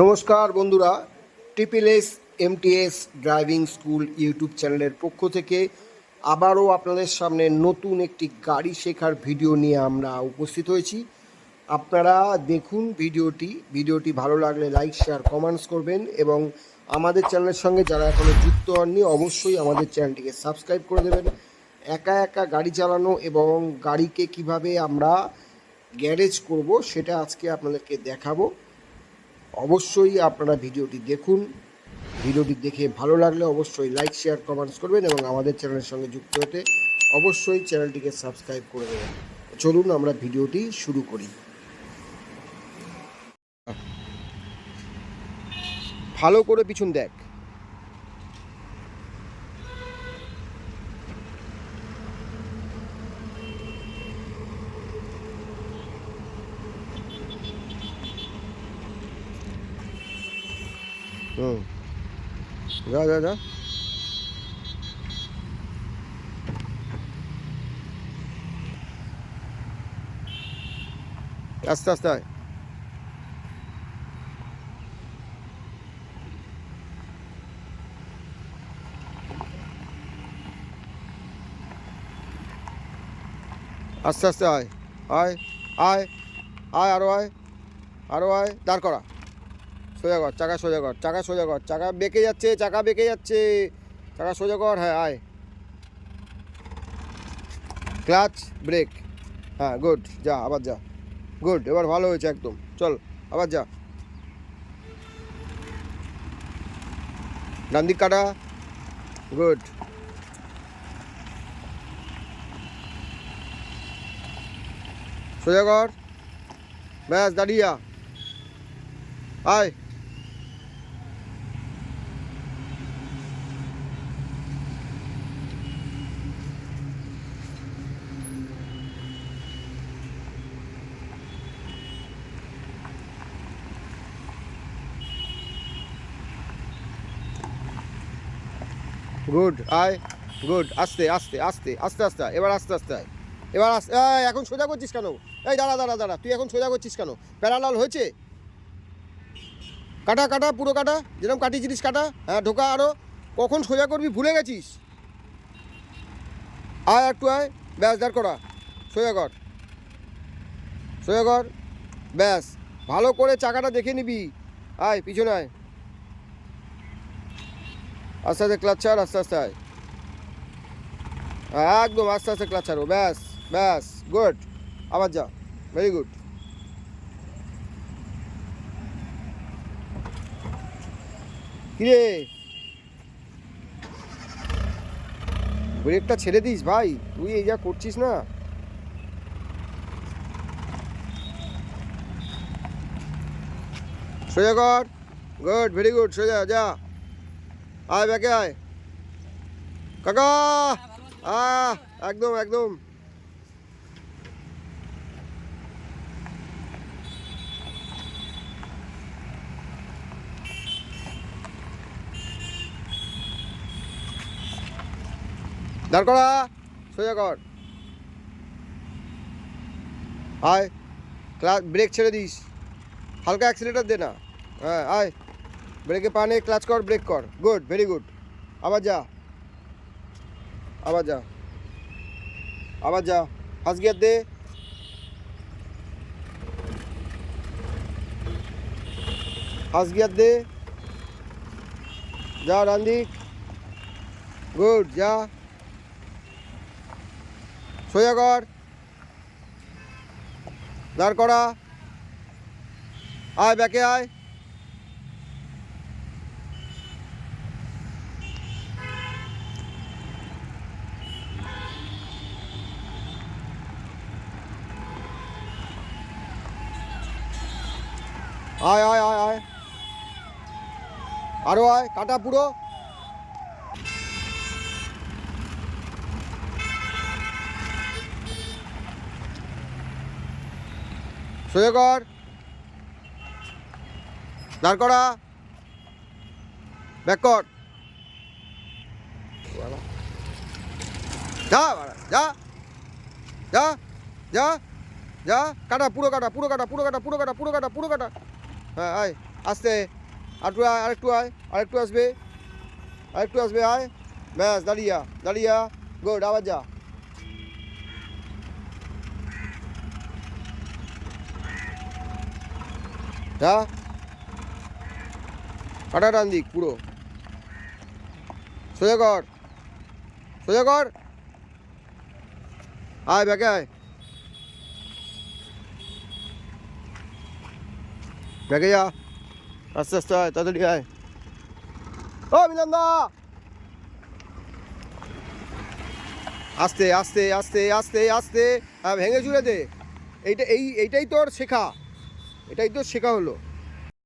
নমস্কার বন্ধুরা triple S MTS driving school YouTube চ্যানেলের পক্ষ থেকে আবারও আপনাদের সামনে নতুন একটি গাড়ি শেখার ভিডিও নিয়ে আমরা উপস্থিত হয়েছি। আপনারা দেখুন ভিডিওটি ভিডিওটি ভালো লাগলে লাইক শেয়ার কমেন্টস করবেন এবং আমাদের চ্যানেলের সঙ্গে যারা এখনও যুক্ত হননি, অবশ্যই আমাদের চ্যানেলটিকে সাবস্ক্রাইব করে দেবেন। একা একা গাড়ি চালানো এবং গাড়িকে কীভাবে আমরা গ্যারেজ করব, সেটা আজকে আপনাদেরকে দেখাবো। অবশ্যই আপনারা ভিডিওটি দেখুন। ভিডিওটি দেখে ভালো লাগলে অবশ্যই লাইক শেয়ার কমেন্টস করবেন এবং আমাদের চ্যানেলের সঙ্গে যুক্ত হতে অবশ্যই চ্যানেলটিকে সাবস্ক্রাইব করে দেবেন। চলুন আমরা ভিডিওটি শুরু করি। ভালো করে পিছন দেখ। হুম। যা যা যা। আস্তে আস্তে আয়। আস্তে আস্তে আয়। আয় আয় আয়, আরও আয়। আরও আয়, দাঁড় করা। সোজা কর, চাকা সোজা কর, চাকা সোজা কর, চাকা বেঁকে যাচ্ছে, চাকা বেঁকে যাচ্ছে। চাকা সোজা কর হ্যাঁ আয়। Clutch, break. হ্যাঁ গুড, যা, আবার যা। গুড, এবার ভালো হয়েছে একদম। চল, আবার যা। ডান কাটা। গুড। সোজা কর। ব্যাস, দাঁড়িয়া আয়। গুড আয় গুড আস্তে আস্তে আস্তে আস্তে আস্তে। এবার আস্তে আস্তে আয় এবার আস্তে এখন সোজা করছিস কেন? এই দাঁড়া দাঁড়া দাঁড়া, তুই এখন সোজা করছিস কেন? প্যারালাল হয়েছে? কাটা কাটা, পুরো কাটা, যেরকম কাটিয়েছিলিস কাটা হ্যাঁ ঢোকা আরও কখন সোজা করবি ভুলে গেছিস? আয় একটু, আয়। ব্যাস, দাঁড় করা। সোজা কর। সোজা কর। ব্যাস। ভালো করে চাকাটা দেখে নিবি। আয়, পিছনে আয়। আস্তে আস্তে ক্লাচ আস্তে আস্তে আয়। একদম আস্তে আস্তে ক্লাচ ছাড়ো ব্যাস ব্যাস গুড আবার যা ভেরি গুড কিরে? ব্রেকটা ছেড়ে দিস ভাই, তুই এই যা করছিস না। সোজা কর। গুড ভেরি গুড সোজা, যা। আয় ব্যাকে আয়। কাকা! আহ, একদম একদম। দাঁড় করা, সোজা কর। আয়, ক্লাস, ব্রেক ছেড়ে দিস। হালকা অ্যাক্সিলেটার দে না। হ্যাঁ আয়। ব্রেকে পা নে ক্লাচ কর, ব্রেক কর। Good, very good. আবার যা। আবার যা। আবার যা। ফার্স্ট গিয়ার দে। ফার্স্ট গিয়ার দে। যা ডান দিক গুড, যা। সোজা কর। দাঁড় করা। আয়, ব্যাকে আয়। আয় আয় আয় আয়। আরও আয়, কাটা পুরো। সোজা কর। দাঁড় করা। ব্যাক কর। যা যা যা যা যা। কাটা পুরো কাটা পুরো কাটা পুরো কাটা পুরো কাটা পুরো কাটা পুরো, কাটা। হ্যাঁ আয়, আস্তে, আরেকটু আয় আরেকটু আয়, আরেকটু আসবে আরেকটু আসবে, আয়। ব্যাস, দাঁড়িয়া দাঁড়িয়া গুড আবার যা। যা। কাটা টান দিক, পুরো। সোজা কর সোজা কর। আয় ব্যাকে আয়। ব্যাকে যা। আস্তে আস্তে আয়, তাড়াতাড়ি আয়। ও মিলন আস্তে আস্তে আস্তে আস্তে আস্তে। ভেঙে চুড়ে দে এইটা, এই, এইটাই তোর শেখা। এটাই তোর শেখা হলো।